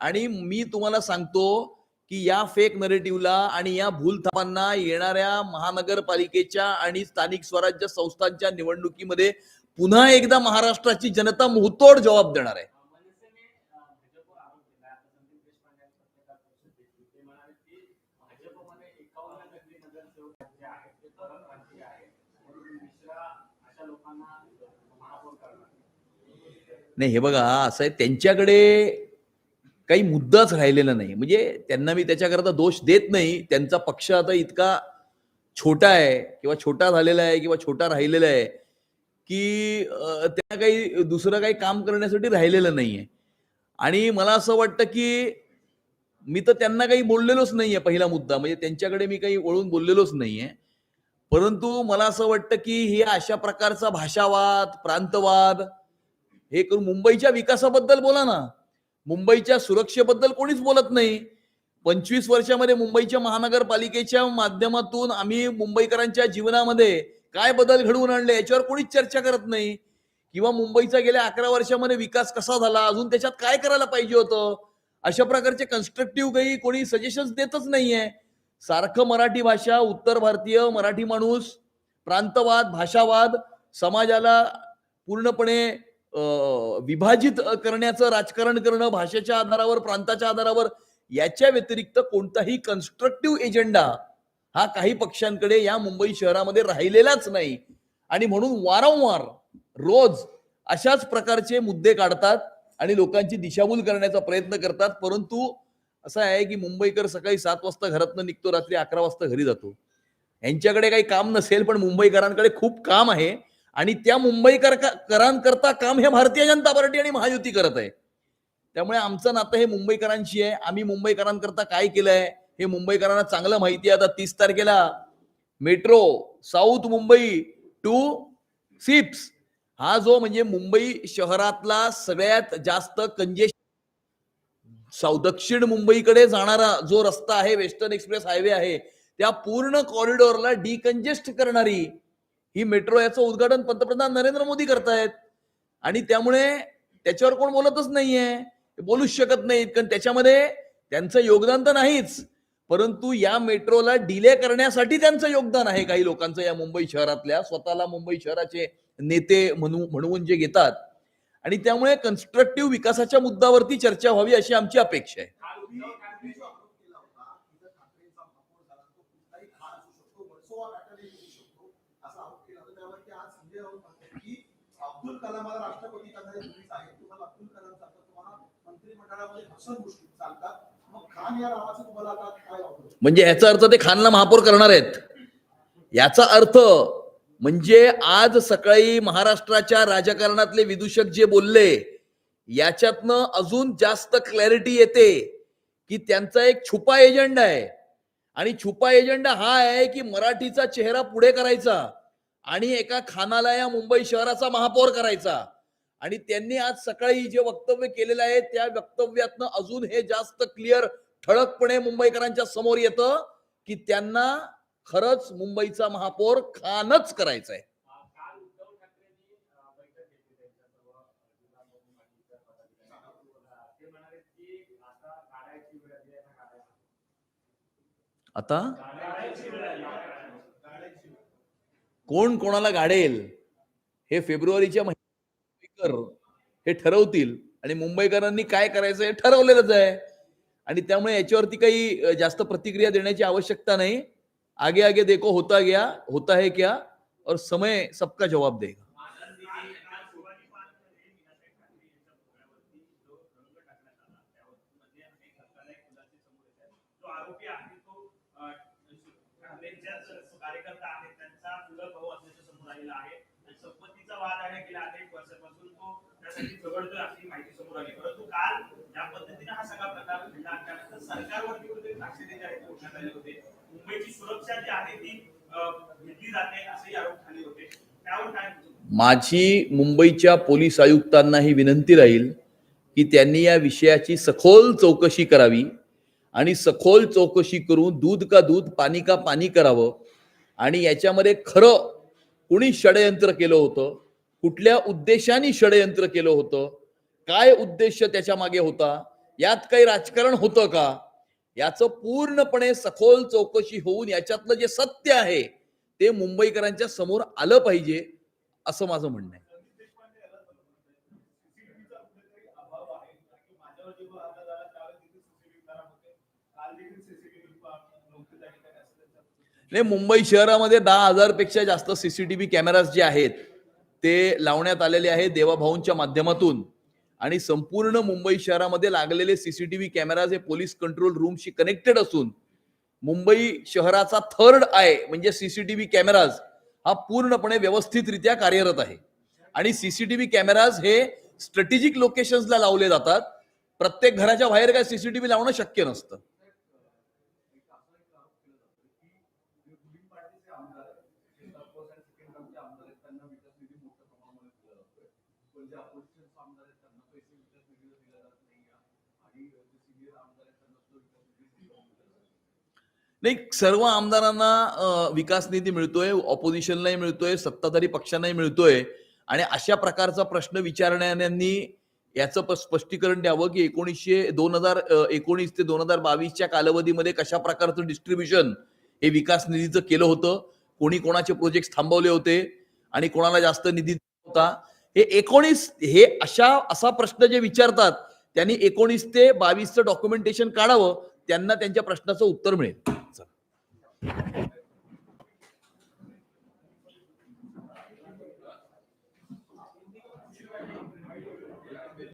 आणि मी तुम्हाला सांगतो की या फेक नरेटिव्हला आणि या भूलथापांना येणाऱ्या महानगरपालिकेच्या आणि स्थानिक स्वराज्य संस्थांच्या निवडणुकीमध्ये पुन्हा एकदा महाराष्ट्राची जनता मुहतोड जबाब देणार आहे. नाही हे बघा असं आहे त्यांच्याकडे काही मुद्दाच राहिलेला नाही. म्हणजे त्यांना मी त्याच्याकरता दोष देत नाही. त्यांचा पक्ष आता इतका छोटा आहे किंवा छोटा झालेला आहे किंवा छोटा राहिलेला आहे की त्यांना काही दुसरं काही काम करण्यासाठी राहिलेलं नाहीये. आणि मला असं वाटतं की मी तर त्यांना काही बोललेलोच नाहीये पहिला मुद्दा. म्हणजे त्यांच्याकडे मी काही वळून बोललेलोच नाहीये. परंतु मला असं वाटतं की हे अशा प्रकारचा भाषावाद प्रांतवाद हे करून मुंबईच्या विकासाबद्दल बोला ना. मुंबईच्या सुरक्षेबद्दल कोणीच बोलत नाही. पंचवीस वर्षामध्ये मुंबईच्या महानगरपालिकेच्या माध्यमातून आम्ही मुंबईकरांच्या जीवनामध्ये काय बदल घडवून आणले याच्यावर कोणीच चर्चा करत नाही. किंवा मुंबईचा गेल्या अकरा वर्षामध्ये विकास कसा झाला अजून त्याच्यात काय करायला पाहिजे होतं? अशा प्रकारचे कन्स्ट्रक्टिव्ह काही कोणी सजेशन्स देतच नाहीये. सारखं मराठी भाषा उत्तर भारतीय मराठी माणूस प्रांतवाद भाषावाद समाजाला पूर्णपणे विभाजित करण्याचं राजकारण करणं भाषेच्या आधारावर प्रांताच्या आधारावर याच्या व्यतिरिक्त कोणताही कन्स्ट्रक्टिव्ह एजेंडा हा काही पक्षांकडे या मुंबई शहरामध्ये राहिलेलाच नाही. आणि म्हणून वारंवार रोज अशाच प्रकारचे मुद्दे काढतात आणि लोकांची दिशाभूल करण्याचा प्रयत्न करतात परंतु असं आहे की मुंबईकर सकाळी सात वाजता घरातनं निघतो रात्री अकरा वाजता घरी जातो. यांच्याकडे काही काम नसेल पण मुंबईकरांकडे खूप काम आहे. आणि त्या मुंबईकर करांकरता काम हे भारतीय जनता पार्टी आणि महायुती करत आहे. त्यामुळे आमचं नातं हे मुंबईकरांशी आहे. आम्ही मुंबईकरांकरता काय केलंय हे मुंबईकरांना चांगलं माहिती आहे. आता तीस तारखेला metro south Mumbai to SEEPZ हा जो म्हणजे मुंबई शहरातला सगळ्यात जास्त कंजेस्ट दक्षिण मुंबईकडे जाणारा जो रस्ता आहे वेस्टर्न एक्सप्रेस हायवे आहे त्या पूर्ण कॉरिडॉरला डिकंजेस्ट करणारी ही मेट्रो याचं उद्घाटन पंतप्रधान नरेंद्र मोदी करतायत. आणि त्यामुळे त्याच्यावर कोण बोलतच नाहीये. बोलूच शकत नाहीत. कारण त्याच्यामध्ये त्यांचं योगदान तर नाहीच. परंतु या मेट्रोला डिले करण्यासाठी त्यांचं योगदान आहे काही लोकांचं या मुंबई शहरातल्या. स्वतःला मुंबई शहराचे नेते म्हणू म्हणून जे घेतात. आणि त्यामुळे कन्स्ट्रक्टिव्ह विकासाच्या मुद्द्यावरती चर्चा व्हावी अशी आमची अपेक्षा आहे काल उद्धव ठाकरे जो आरोप केला होता की जर ठाकरेंचा महापौर झाला तो कुठलाही खान असू शकतो वर्सोवा पॅटर्न येऊ शकतो असा आरोप केला होता त्यावरती आज संजय राऊत म्हणतात की अब्दुल कलामाला राष्ट्रपती करणारे तुम्हीच आहे तुम्हाला अब्दुल कलाम चालतात तुम्हाला मंत्रिमंडळामध्ये हसन गोष्टी चालतात. मग खान या नावाचं तुम्हाला आता काय म्हणजे याचा अर्थ ते खानला महापौर करणार आहेत. याचा अर्थ म्हणजे आज सकाळी महाराष्ट्राच्या राजकारणातले विदूषक जे बोलले याच्यातनं अजून जास्त क्लॅरिटी येते की त्यांचा एक छुपा एजेंडा आहे. आणि छुपा एजेंडा हा आहे की मराठीचा चेहरा पुढे करायचा. आणि एका खानाला या मुंबई शहराचा महापौर करायचा. आणि त्यांनी आज सकाळी जे वक्तव्य केलेलं आहे त्या वक्तव्यातनं अजून हे जास्त क्लिअर ठळकपणे मुंबईकरांच्या समोर येतं की त्यांना खरंच मुंबईचा महापौर खानच करायचा आहे आता? कोण कोणाला गाडेल हे फेब्रुवारीच्या महिन्यात हे ठरवतील आणि मुंबईकरांनी काय करायचं हे ठरवलेलंच आहे. आणि त्यामुळे याच्यावरती काही जास्त प्रतिक्रिया देण्याची आवश्यकता नाही. आगे आगे देखो होता गया होता है क्या? और समय सबका जवाब देगा. कार्यकर्ता आहे त्यांचा झालेला आहे. आणि संपत्तीचा वाद आहे गेल्या अनेक वर्षापासून तो त्यासाठी झगडतोय अशी माहिती समोर आली. परंतु काल ज्या पद्धतीने हा सगळा प्रकार घडला त्यानंतर सरकारवरती कुठे लक्ष ताकदीचे आरोप ठेवण्यात आले होते मुंबईची सुरक्षा जी आहे ती घेतली जाते असेही आरोप झाले होते. त्यावर काय माझी मुंबईच्या पोलीस आयुक्तांना ही विनंती राहील की त्यांनी या विषयाची सखोल चौकशी करावी आणि सखोल चौकशी करून दूध का दूध पाणी का पाणी करावं आणि याच्यामध्ये खरं कुणी षडयंत्र केलं होतं? कुठल्या उद्देशाने षडयंत्र केलं होतं? काय उद्देश त्याच्यामागे होता? यात काही राजकारण होतं का? याचं पूर्णपणे सखोल चौकशी होऊन याच्यातलं जे सत्य आहे ते मुंबईकरांच्या समोर आलं पाहिजे असं माझं म्हणणं आहे. नाही मुंबई शहरामध्ये दहा हजारपेक्षा जास्त सीसीटीव्ही कॅमेराज जे आहेत ते लावण्यात आलेले आहे देवाभाऊंच्या माध्यमातून. आणि संपूर्ण मुंबई शहरामध्ये लागलेले सीसीटीव्ही कॅमेराज हे पोलीस कंट्रोल रूमशी कनेक्टेड असून मुंबई शहराचा थर्ड आय म्हणजे सीसीटीव्ही कॅमेराज हा पूर्णपणे व्यवस्थितरित्या कार्यरत आहे. आणि सीसीटीव्ही कॅमेराज हे स्ट्रॅटेजिक लोकेशन्सला लावले जातात. प्रत्येक घराच्या बाहेर काय सीसीटीव्ही लावणं शक्य नसतं एक असा एक आरोप केला जातो की जे रुलिंग पार्टीचे आमदार आहेत जे फर्स्ट आणि सेकंड टर्मचे आमदार आहेत त्यांना विकास निधी मोठ्या प्रमाणामध्ये दिला जातोय पण जे अपोजिशनचे आमदार आहेत त्यांना पैसे विकास निधीला दिला जात नाही आणि जे सिनियर आमदार आहेत त्यांना सुद्धा विकास निधी दिला जात नाही. नाही सर्व आमदारांना विकास निधी मिळतोय ऑपोजिशनलाही मिळतोय सत्ताधारी पक्षांनाही मिळतोय. आणि अशा प्रकारचा प्रश्न विचारणाऱ्यांनी याचं स्पष्टीकरण द्यावं की एकोणीसशे दोन हजार एकोणीस ते दोन हजार बावीसच्या कालावधीमध्ये कशा प्रकारचं डिस्ट्रीब्युशन हे विकास निधीचं केलं होतं? कोणी कोणाचे प्रोजेक्ट थांबवले होते? आणि कोणाला जास्त निधी होता? हे एकोणीस हे अशा असा प्रश्न जे विचारतात त्यांनी एकोणीस ते बावीसचं डॉक्युमेंटेशन काढावं त्यांना त्यांच्या प्रश्नाचं उत्तर मिळेल. Thank you.